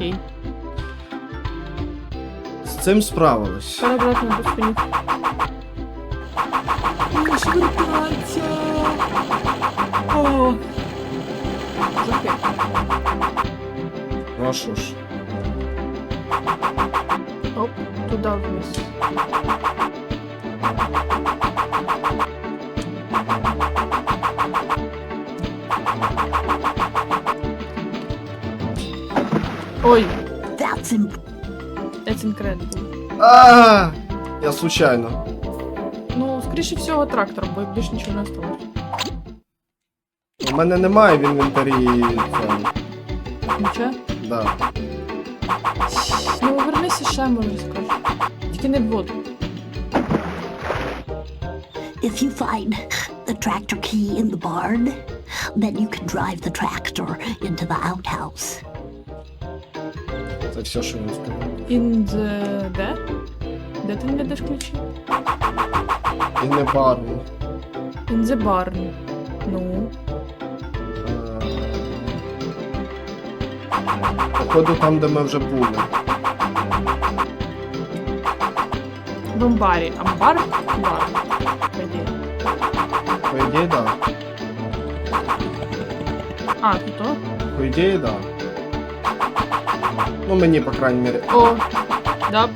Окей. З цим справились. Своїх. О. Жахи. Ну а що ж? Оп, туди вниз. Ой, That's imp- it's incredible. А, я случайно. Ну, скоріше всього, трактор, бо більш нічого не осталось. У мене немає в інвентарі цього. Нічого? Да. Ну, вернися ще, може скажу. Тільки не в воду. if you find the tractor key in the barn, then you can drive the tractor into the outhouse. Це все, що він сказав. In the... де? Де ти не даш ключі? І не барно. In the barn. Ну. Походу там, де ми вже були. В амбарі. Амбар? Бар. По ідеї. По ідеї, да. А, тут то? По ідеї, да. Ну мені, по крайній мірі. О, да.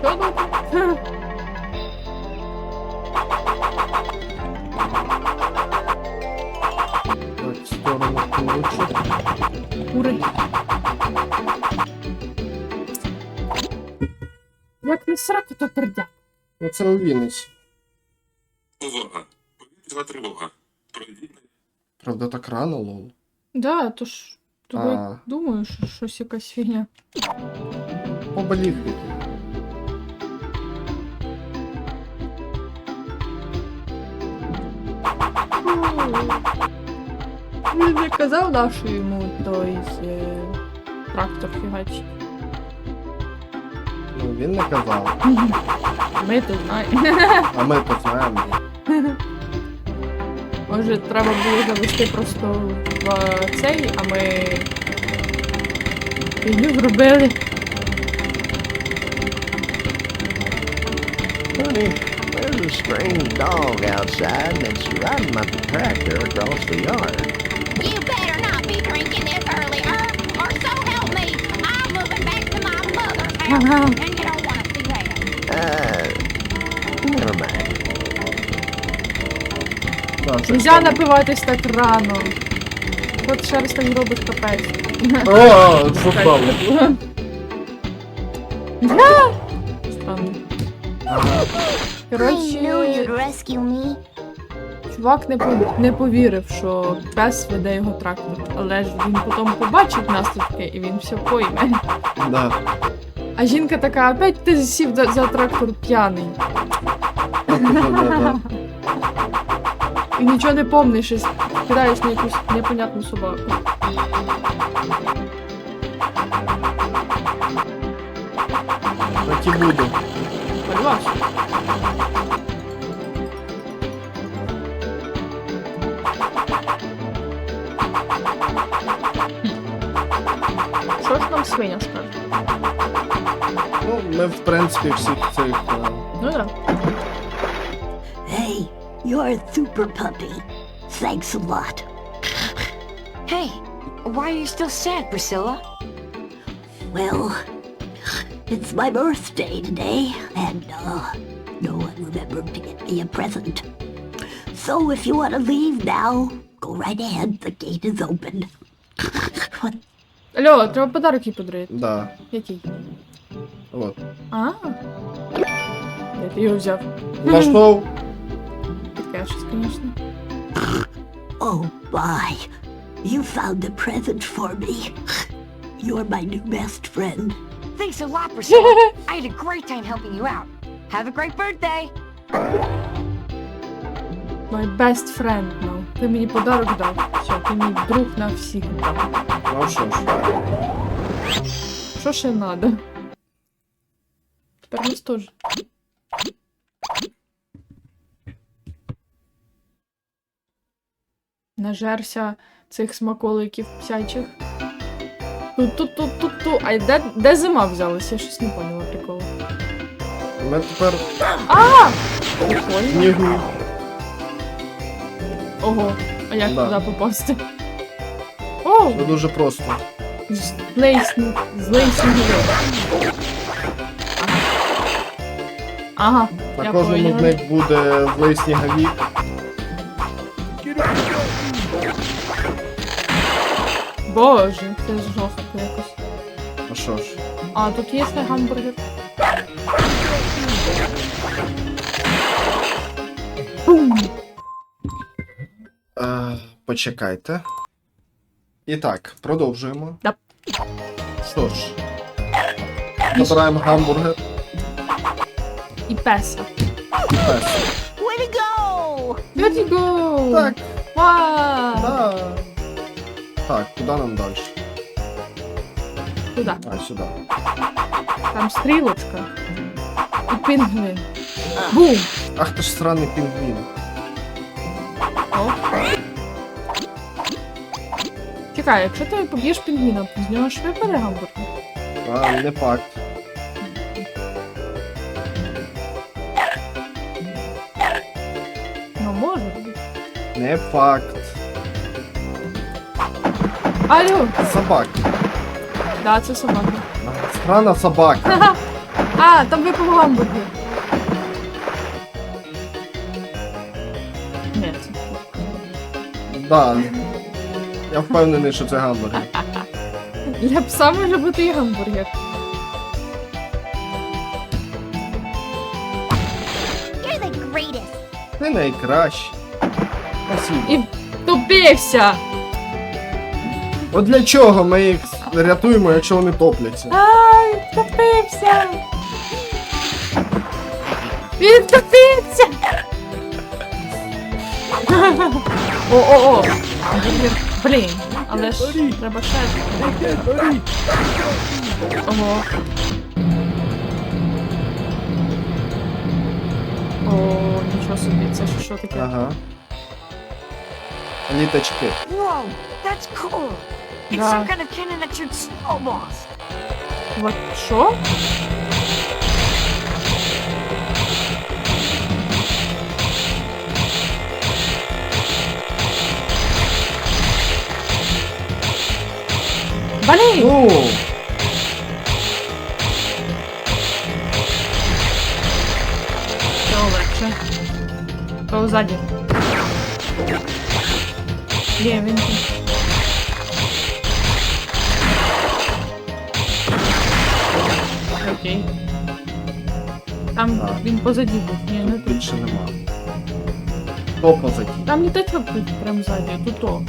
Що тут? Так, в сторону курочок. Кури. Як не сраку, то пердя. Ну це у Вінниці. Увага! Повітряна тривога. Пройдіть Правда, так рано, лол. Да, то ж. Того А. думаю, що щось якась фігня. Поболів який. Він не казав, да, що йому той е, трактор фігачить. Ну він не казав. Ми то знаємо. А ми то знаємо. Може, треба було завести просто в е, цей, а ми фігню зробили. Honey, there's a strange dog outside that's riding my tractor across the yard. You better not be drinking this early, Herb, or so help me, I'm moving back to my mother's house, Да, щось Нельзя напиватись так рано. От ще раз так зробиш капець. О, що стало? Странно. Коротше, чувак не, пов- не повірив, що пес веде його трактор. Але ж він потім побачить наслідки і він все пойме. Да. А жінка така, опять ти сів за, за трактор п'яний. Да-да-да. І нічого не помниш, і кидаєш на якусь непонятну собаку. Так і буде. Поняла? Що ж нам свиня скаже? Ну, ми, в принципі, всіх цих. е, Ну да. Hey, you're a super puppy. Thanks a lot. Hey, why are you still sad, Priscilla? Well, it's my birthday today, and uh, no one remembered to get me a present. So if you want to leave now, go right ahead. The gate is open. what? Алло, треба подарок їй подарити. Да. Який? От. А. Де ти його взяв? Знайшов. Таке щось, звісно. Oh my! You found a present for me. You're my new best friend. Thanks a lot, Priscilla. I had a great time helping you out. Have a great birthday. My best friend, ну. Ти мені подарок дав. Все, ти мій друг на всіх. Ну а що ж. Що ще надо? Тепер нас теж. Нажерся цих смаколиків псячих. Тут, тут, тут, тут, тут. А де, де зима взялась? Я щось не поняла приколу. Ми тепер А! Прикольно. снігу. Ого, а як Да. туди попасти? О! Це дуже просто. Злий сніг, злий сніговик. Ага. На я кожному поняла. з них буде злий сніговік. Боже, це ж жорстко якось. А що ж? А, тут є ще гамбургер. Бум! Е, почекайте. І так, продовжуємо. Да. Що ж, забираємо гамбургер І песа. і пес. Way to go! There you go! Так, Вау! да. Так, куди нам далі? Туди. А, сюди. Там стрілочка. І пінгвін. Бум! Ах ти ж сраний пінгвін. О. Чекай, якщо ти поб'єш пінгвіна, з нього ж випаде гамбургер. А, не факт. Ну, може. Не факт. Алло! Собак. Да, це собака. Срана собака. А, там випав гамбургер. Ні, це. Да. Я впевнений, що це гамбургер. Для пса може бути і гамбургер. You're the greatest. Ти найкращий. Спасибо. І втопився! От для чого ми їх рятуємо, якщо вони топляться? Ай, втопився! Він втопився! О-о-о! Блін, але ж треба ще. Ого. О, нічого собі, це ж що таке? Ага. Літачки. Whoa, that's cool. It's Да. some kind of cannon that shoots snowballs. Вот що? Блін! Ну, Все легше. То ззаді. Ні, він тут. Окей. Там Так. він позаді був. Ні, не тут. більше нема. Хто позаді? Там літачок тут прям ззаді, тут то.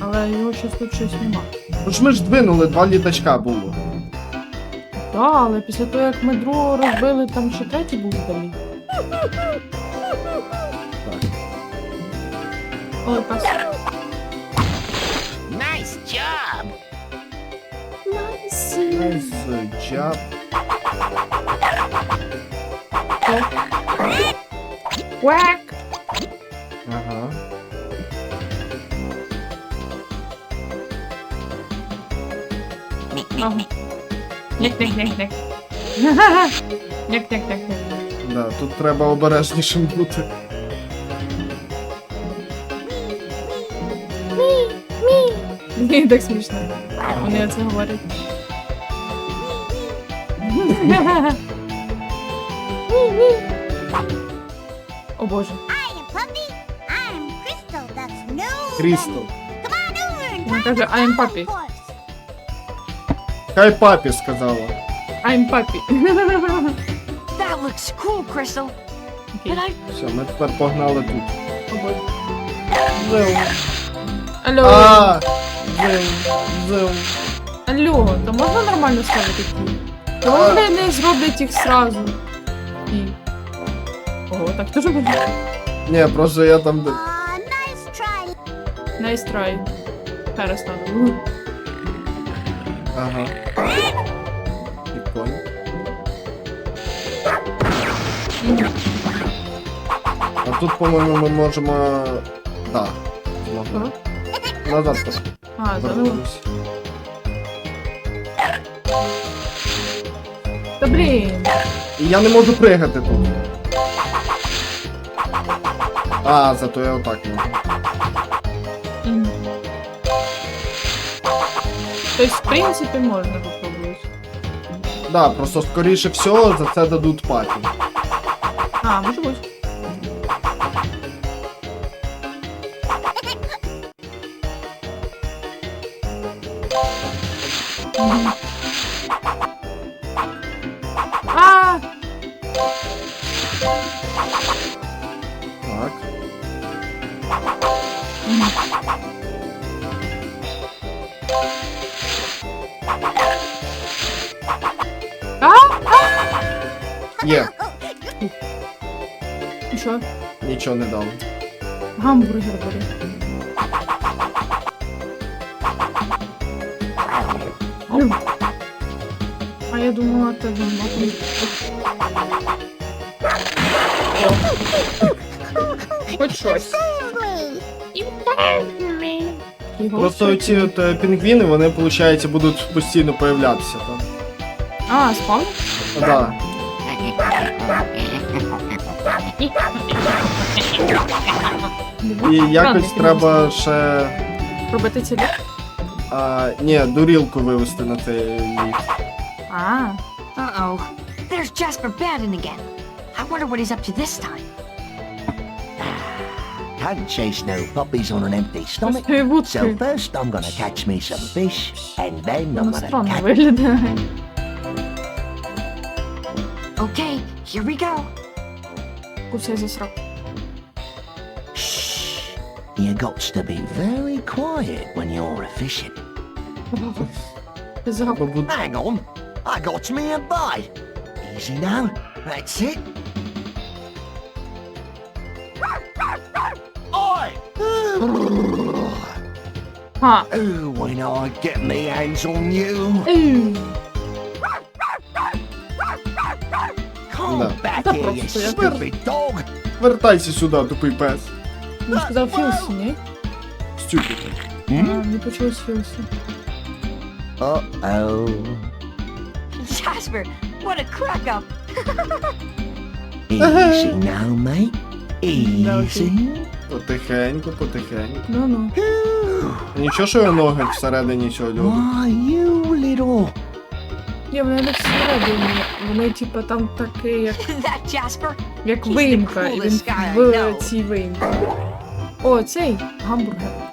Але його щось тут щось нема. Ну ж ми ж двинули, два літачка було. Так, але після того, як ми другого розбили, там ще третій був вдалі. Так. Ой, пас. Nice job. Найс. Nice job. Quack. Ага. Ага. Няк-няк-няк-няк. Няк-няк-няк-няк. Да, тут треба обережнішим бути. Мені так смішно. Вони це говорять. О боже. I am Puppy. I'm Crystal. That's no. Крістал. Come on over and Він каже, I am puppy. Хай папі сказала. I'm puppy. That looks cool, Crystal. Can I? Все, ми тепер погнали тут. О боже. Зим. Алло. А! Зим. Зим. Алло, то можна нормально ставити ті? То вони не зроблять їх сразу. І. Ого, так теж буде. Ні, просто я там. де- Aw, nice try. Nice try. Перестану. Ага. Прикольно. А тут, по-моєму, ми можемо. Так. Можна. Назад просто. А, заново. вернемось. Та блін. І я не можу пригати тут. А, зато я отак можу. Мгм. Тобто, в принципі, можна попробувати. Да, просто скоріше всього за це дадуть паті. А, може бути. Я думала, це гамбургер. Хоч щось. Просто ці от е, пінгвіни, вони, виходить, будуть постійно появлятися там. А, спав? Да. І якось треба ще. Робити ці? А, ні, дурілку вивести на цей ліфт. Ah. Uh-oh. There's Jasper Baden again. I wonder what he's up to this time. Can't chase no puppies on an empty stomach. So first I'm gonna catch me some fish, and then I'm gonna catch... Okay, here we go. Shh. You got to be very quiet when you're a fishing. Hang on. I got me a bite. Easy now, that's it. Oi! Ха. Oh, when I get me hands on you, Ей. come No. back Да here, you просто я- stupid dog. Вертайся сюди, тупий пес. Він сказав Філсі, ні? Стюпід. А, не почулось Філсі. Uh-oh. Jasper, what a crack up. Easy now, mate. Easy. Потихеньку, потихеньку. Ну-ну. Нічого, що я ноги всередині цього льоду. Why, you little... Ні, вони не всередині. Вони, типа, там такі, як, that Jasper? як He's the і він в цій виїмці. О, цей гамбургер.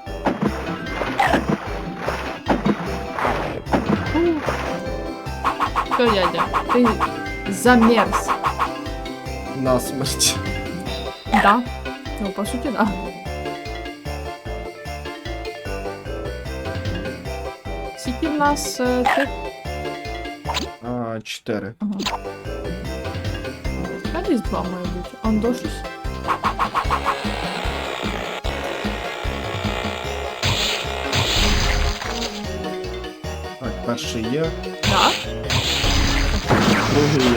Що, дядя? Ти замерз. Насмерть. Да. Ну, по суті, да. Скільки в нас е, тих? А, чотири. Ага. Та десь два має бути. Андо щось. Так, перший є, Так. Другий.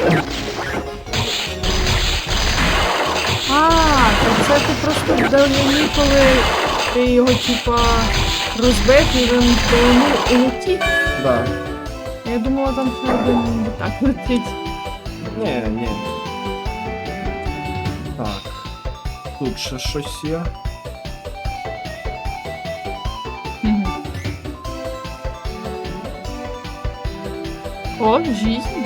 А, то це ти просто давляні, коли ти його типа розбив і він давно улетів. Да. Я думала, там ще один так летить. Ні, ні. Так. Тут ще щось є. О, жизнь.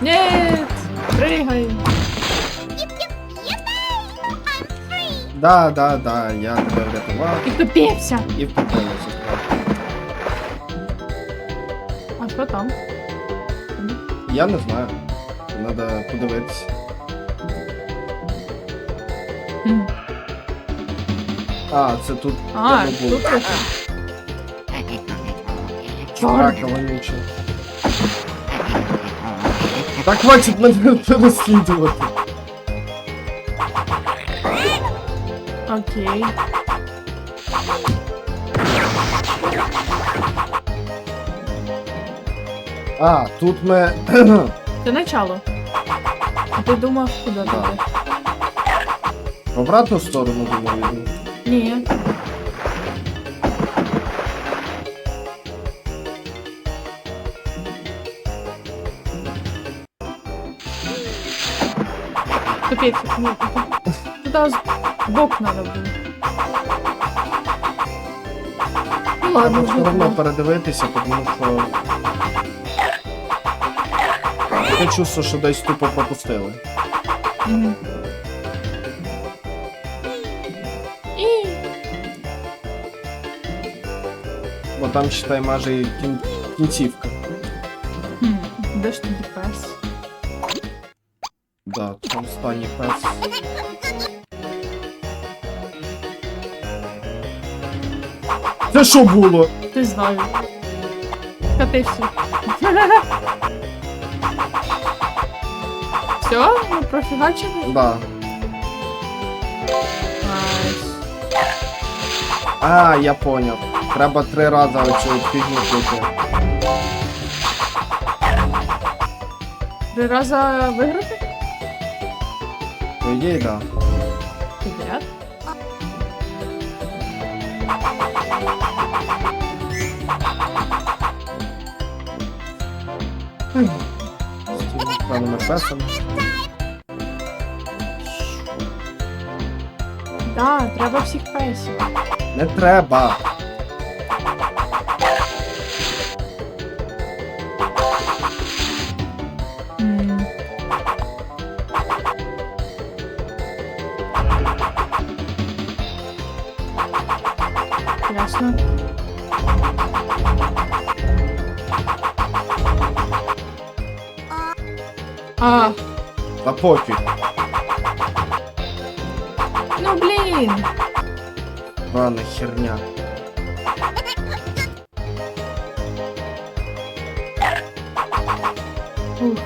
Нет, прыгай. Да, да, да, я тебе врятував І тупівся. і втопилася. А що там? Я не знаю. Треба подивитися. А, це тут А, тут. Так, вонюче. Так хватить мене переслідувати. Окей. А, тут ми. Це начало. А ти думав, куди Да. туди? В обратну сторону думаю. йду. Ні. Капець, ну, туди з бок надо було. Ну ладно, все одно передивитися, тому що. Таке чувство, що десь тупо пропустили. Мгм. І Бо там читай майже і кін... кінцівка. Хм, де ж тоді пес? Це що було? Ти знаю. Скатився. Все, ми профігачили? Да. Найс. А, я поняв. Треба три рази оцю фігню пройти. Три рази виграти? По ідеї, да. Цими Так, треба всіх песів. Не треба. пофиг. Ну блин. Ладно, херня. Ух.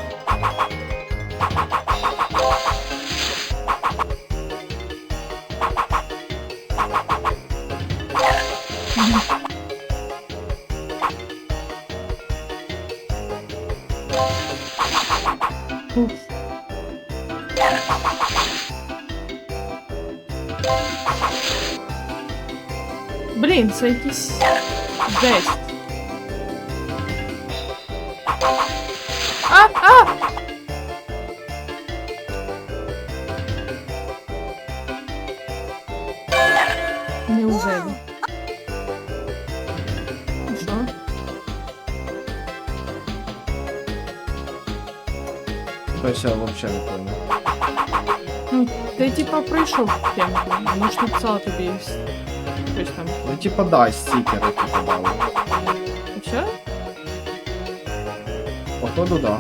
Ух. Блін, це якийсь жесть. А, а! Неужели? Ну Що? Щось я взагалі не понял. Ну, ти типа пройшов темку, воно ж написала тобі щось там. Ну, типа, да, стікери типа дали. Що? Походу, да.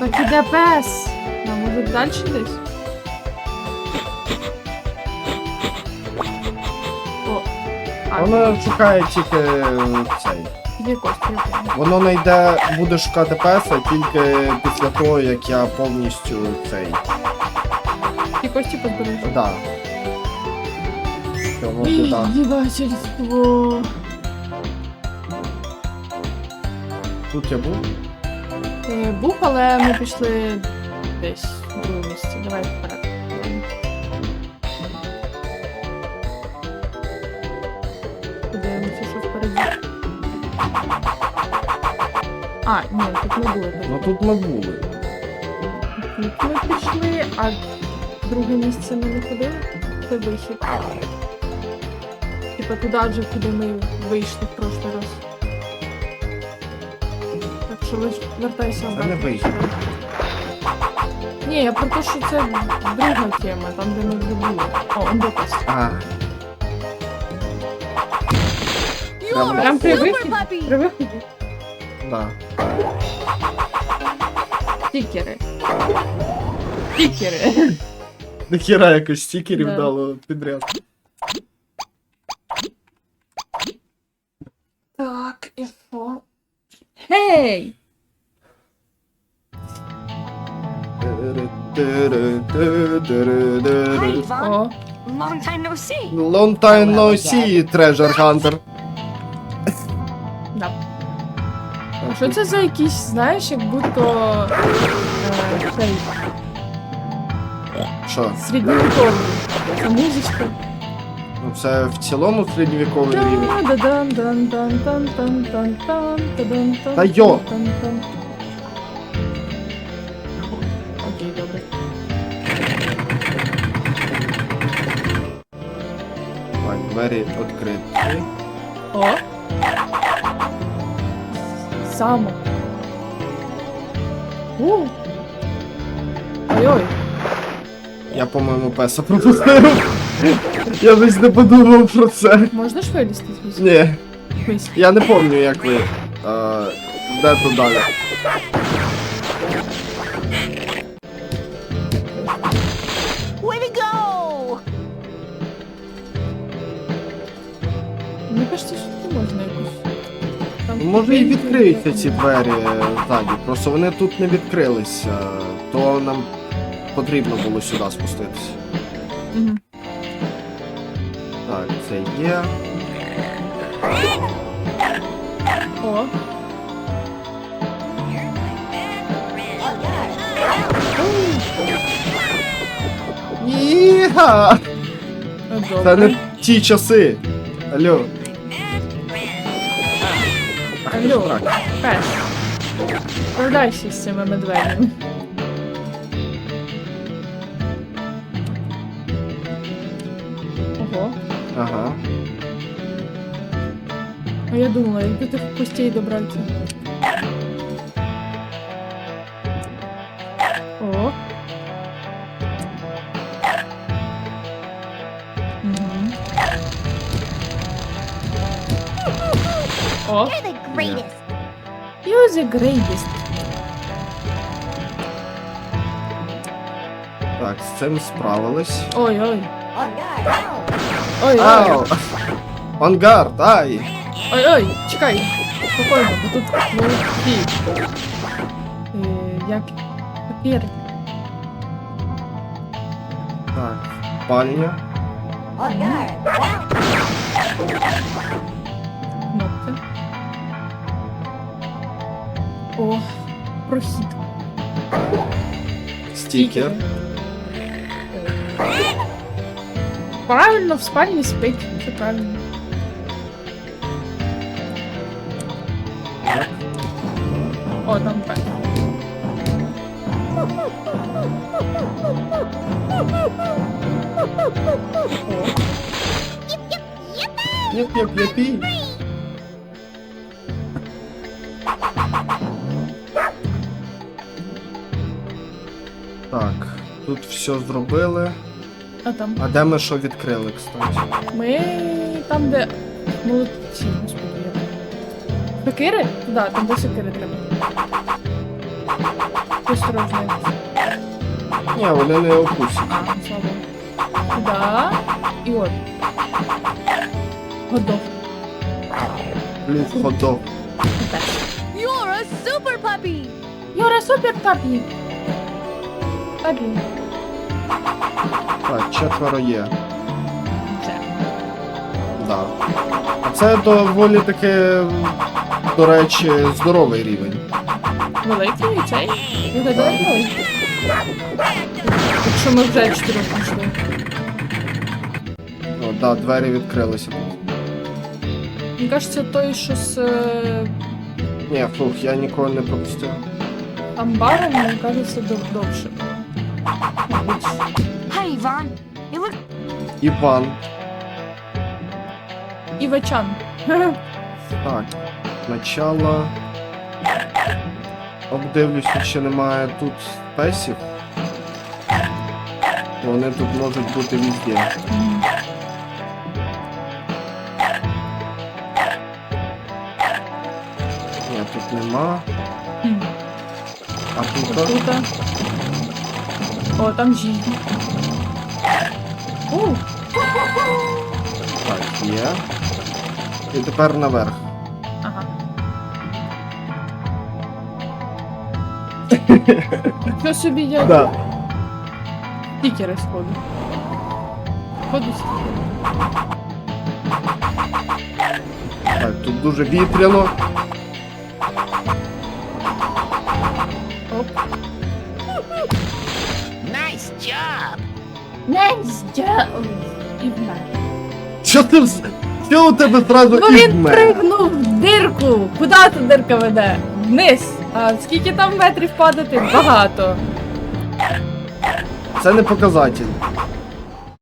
Так іде пес. А може далі десь? О. А, Воно шукає тільки е, цей. Є кошти, я поняла. Воно знайде, буде шукати песа тільки після того, як я повністю цей. Ті кості позбереш. Да. Цього біда. Єбачельство. Тут я був. Е, Був, але ми пішли десь в друге місце. Давай вперед. Подивимося, що впереді. А, ні, тут не було. Ну тут ми були. Тут ми пішли, а друге місце ми не ходили. Це вихід. Типа туди вже, куди ми вийшли в прошлий раз. Так що ви вертайся обратно. не. Ні, я про те, що це друга тема, там де ми вже були. О, он доказ. А. Прям, Прям при виході. При виході. да. Стікери. Стікери. Нахіра якось стікерів Да. дало підряд. Так, і що? Hi. О, Long time no see. Long time no see, Treasure Hunter. да. А що це за якісь, знаєш, як будто е, цей Що? Середньовіковий. Це музичка. Ну це в цілому середньовіковий рівень. Та йо! Окей, добре. Так, двері відкриті. О! Само. У. Ой-ой. Я, по-моєму, песа пропустив. Я десь не подумав про це. Можна ж вилізти звідси? Ні, я не пам'ятаю, як ви. Е, де тут далі? Way to go! Мені кажеться, що тут можна якось. Там Ну, Може і відкриються ці двері е, ззаді, просто вони тут не відкрилися, то нам потрібно було сюди спуститися. Мгм. Це є. О. Іга! Це Добре. не ті часи. Алло. Алло, пес. Продайся з цими медведями. Ага. А я думала, як до тих пустей добратися. О. О, You're the greatest. you're the greatest. Так, з цим справились. Ой-ой. Ой-ой. Ау! Ангард, ай! Ой-ой, чекай. Спокійно, бо тут молодці. Е, як папір. Так, спальня. Кнопки. О, прохід. Стікер. Правильно, в спальні спить. Все правильно. Так. О, там так. Єп, єп, єпі. Так, тут все зробили. А там. А де ми що відкрили, кстати? Ми там, де. Молодці, господи. Сокири? Да, там де сокири треба. Осторожно. Ні, вони не опустять. А, слава. Да. І от. Готов. Плюс ходок. You're a super puppy. Юра, супер папі. Папі. Так, четверо є. Да. А це доволі таки, до речі, здоровий рівень. Великий цей? Виглядає великий. Якщо ми вже чотирьох пішли. О, да, двері відкрилися. Мені кажеться, той, що з е, Ні, фух, я нікого не пропустив. амбаром, мені кажеться, дов- довше. Hey, You look Іван. Івачан. Так, начало. Обдивлюся, чи немає тут песів. Вони тут можуть бути везде. Ні, тут нема. А тут. О, там жі. Так, є. І тепер наверх. ага. Що собі я Да. стікери сходу. Ходу стікери. Так, тут дуже вітряно. Нендзя. І вмер. Що ти вз- Що у тебе зразу і він вмер? пригнув в дирку. Куди та дирка веде? Вниз. А скільки там метрів падати? Багато. Це не показатель.